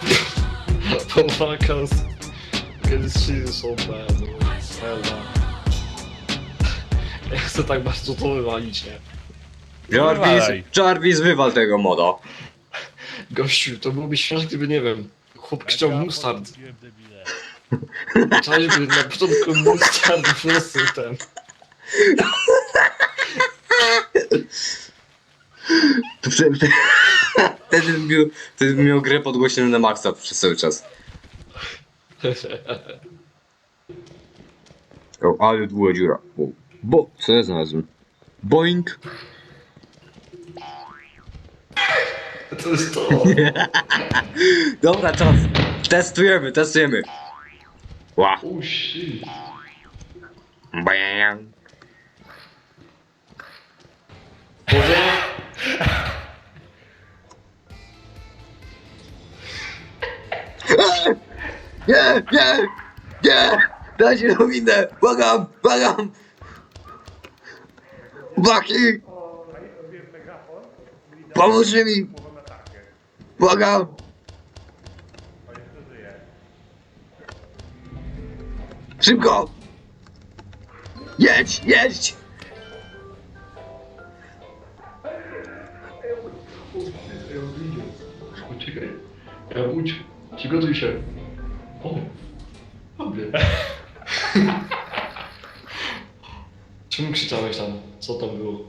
Oh my god. Kiedy shit so bad. Hell no. Ja chcę tak bardzo to wywalić, nie? Jarvis, Wywalaj. Jarvis, wywal tego moda. Gościu, to byłoby śmieszne, gdyby, nie wiem, chłop chciał mustard. By na początku mustard po prostu ten. To prze- prze- Wtedy bym miał, wtedy bym miał grę podgłośnioną na maksa przez cały czas. O, ale była dziura. O, Bo, co ja znalazłem? Boing. To jest to. Dobra, czas. Testujemy, testujemy. Ła. Oh shit. Nie, nie, nie! Dajcie na windę! Błagam, błagam! Chłopaki! Pomóżcie mi! Błagam! Szybko! Jedź, jedź! Przygotuj się. O. Dobry. Czemu krzyczałeś tam? Co tam było?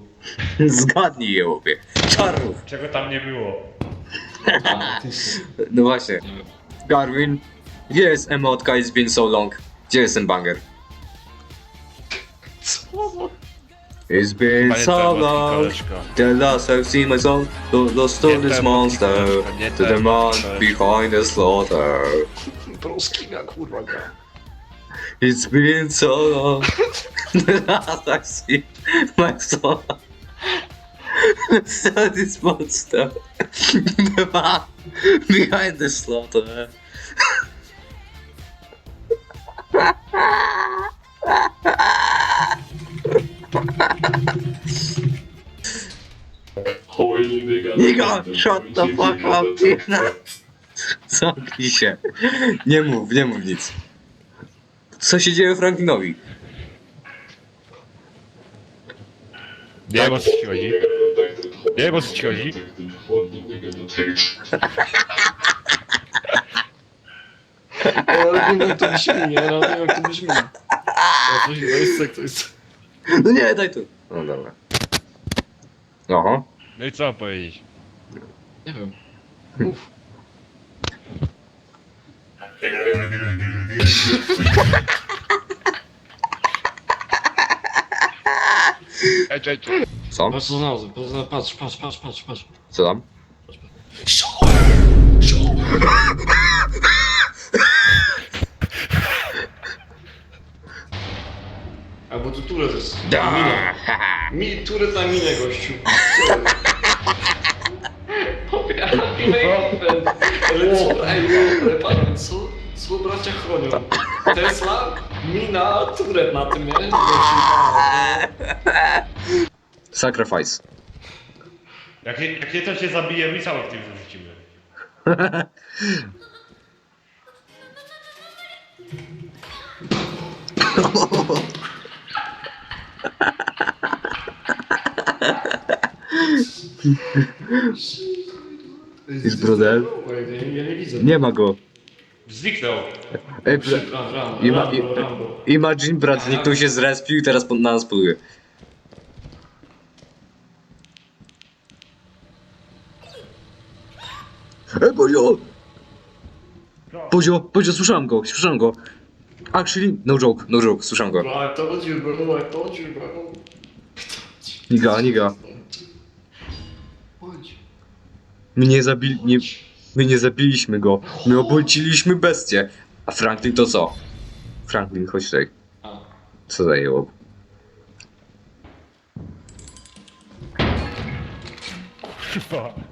Zgadnij je, łopie. Czarów! Czego tam nie było? A, ty No właśnie. Garwin, gdzie jest emotka It's been so long? Gdzie jest ten banger? It's been Pamiętam, so Matki, long. koleżko. The last I've seen my soul, the lost to Nie this te monster, emotki, nie to te the man emotki, behind the slaughter. Proskina kurwa gra. It's been so long, the last I've seen my soul, to this monster, the man behind the slaughter. Holy nigga. Nigo, shut the fuck up, Tina. Zamknij się. Nie mów, nie mów nic. Co się dzieje Franklinowi? Nie wiem o co ci chodzi. Nie wiem o co ci chodzi. Ale nie to brzmi, nie? Ale nie wiem jak to brzmi. To jest to jest. No nie, daj tu. No dobra. Oho. No i co mam powiedzieć? Nie wiem. Mów. Ej, ej, ej. Co? Patrz co znalazłem, patrz, patrz, patrz, patrz, patrz. Co tam? Albo tu turet jest. Da. Minę. Mi turet na minę, gościu. Ale co, ej, ale patrz, co, co bracia chronią? Tesla, mina, turet na tym, nie? Sacrifice. Jak, je- jak nie to cię zabijemy i cały w tym wyrzucimy. Jest brudel? Ja nie widzę. Nie ma go. Zniknął. Ej, bra- Ram, ram, Ima, Rambo, i, Rambo. imagine brat zniknął się zrespił i teraz po- na nas poluje. Ej, Pozio! Pozio, Pozio, słyszałem go, słyszałem go. Actually, no joke, no joke, słyszałem go. Bro, I told you, bro, I told you, bro. Niga, niga. Chodź. My nie zabili, nie, my nie zabiliśmy go. My obojciliśmy bestię. A Franklin to co? Franklin, chodź tutaj. Co zajęło? Kurwa.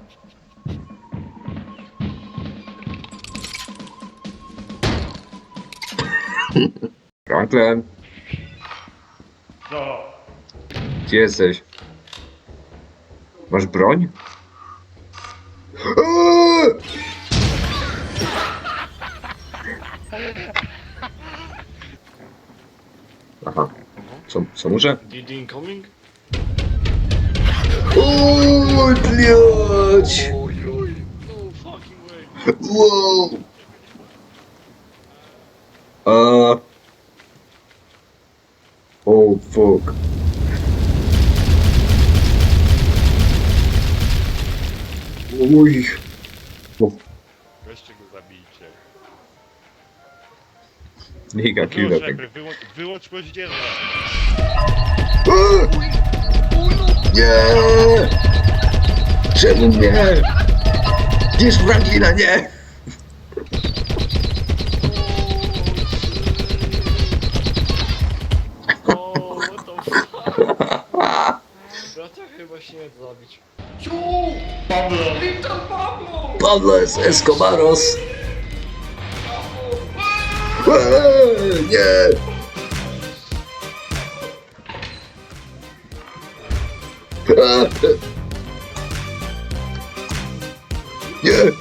Franklin, Co? gdzie jesteś? Masz broń? Eee! Aha. Co, co muszę? DD incoming? Oj, blядь! Oj, oj, no fucking way. Wow! Uh. Oh fuck. Uj. Weźcie go zabijcie. Giga killer Wyłącz tego. najpierw, wyłącz. Nie! Czemu nie? Bierz Franklina, nie! Da zabić. Ciu! Pablo! Little Pablo! Pablo Escobaros! Eee, nie! Eee. Nie!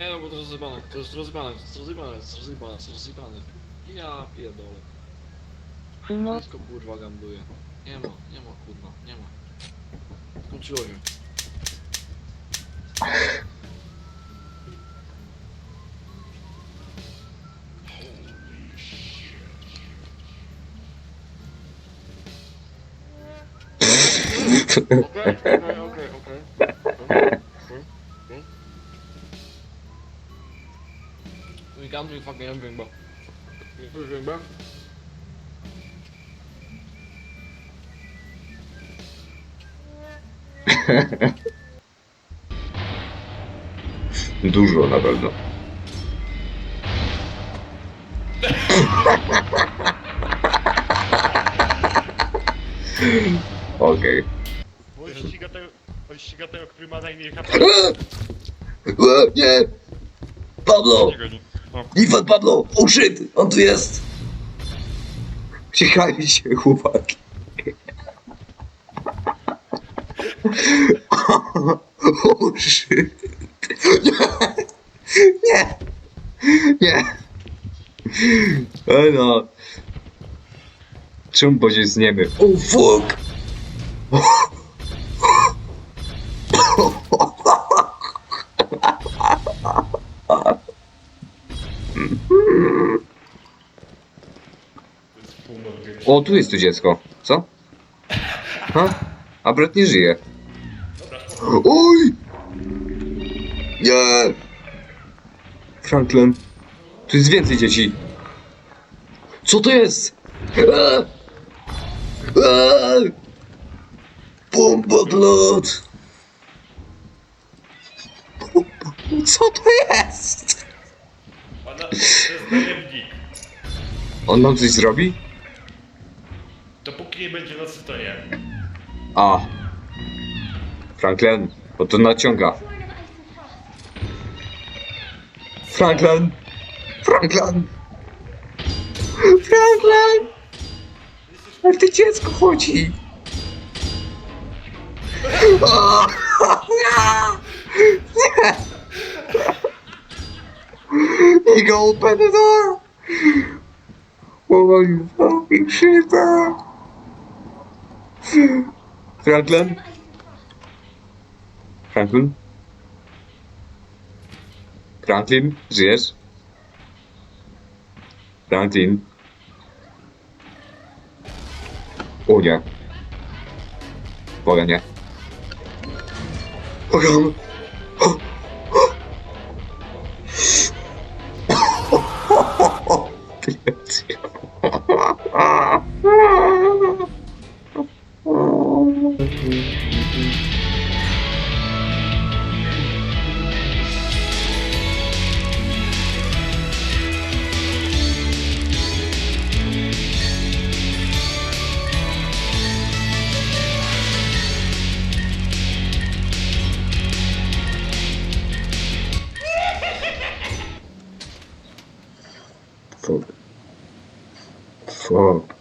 Nie no, bo to rozjebane, to jest rozjebane, to jest rozjebane, to jest rozjebane, to jest rozjebane. Ja pierdolę. Wszystko kurwa gambuje. Nie ma, nie ma kurwa, nie ma. Skończyło się. Okej, okej, okej. Do fucking anything, bro. Do bro. Dużo na pewno. Okej. On ściga tego, on ściga tego, który ma najmniej HP. Nie! Pablo! Nie goni. Iwan Pablo! Oh shit! On tu jest! Uciekajcie, chłopaki. Oh shit! Nie! Nie! Nie! No. Czemu poziom zniemy? Oh fuck! to jest północ gry. O, tu jest tu dziecko. Co? Ha? A brat nie żyje. Oj! Nie! Franklin. Tu jest więcej dzieci. Co to jest? Eee! Eee! Bombodlot! Co to jest? Ona, to jest najemnik. On nam coś zrobi? Dopóki nie będzie nocy, to nie. A. Franklin, bo to naciąga. Franklin! Franklin! Franklin! Jak to dziecko chodzi? A! Nie! Nie! He go open the door! What are you fucking shit, bro? Franklin? Franklin? Franklin, żyjesz? Franklin? O nie. Boga nie. Bogam. Fuck. Fuck.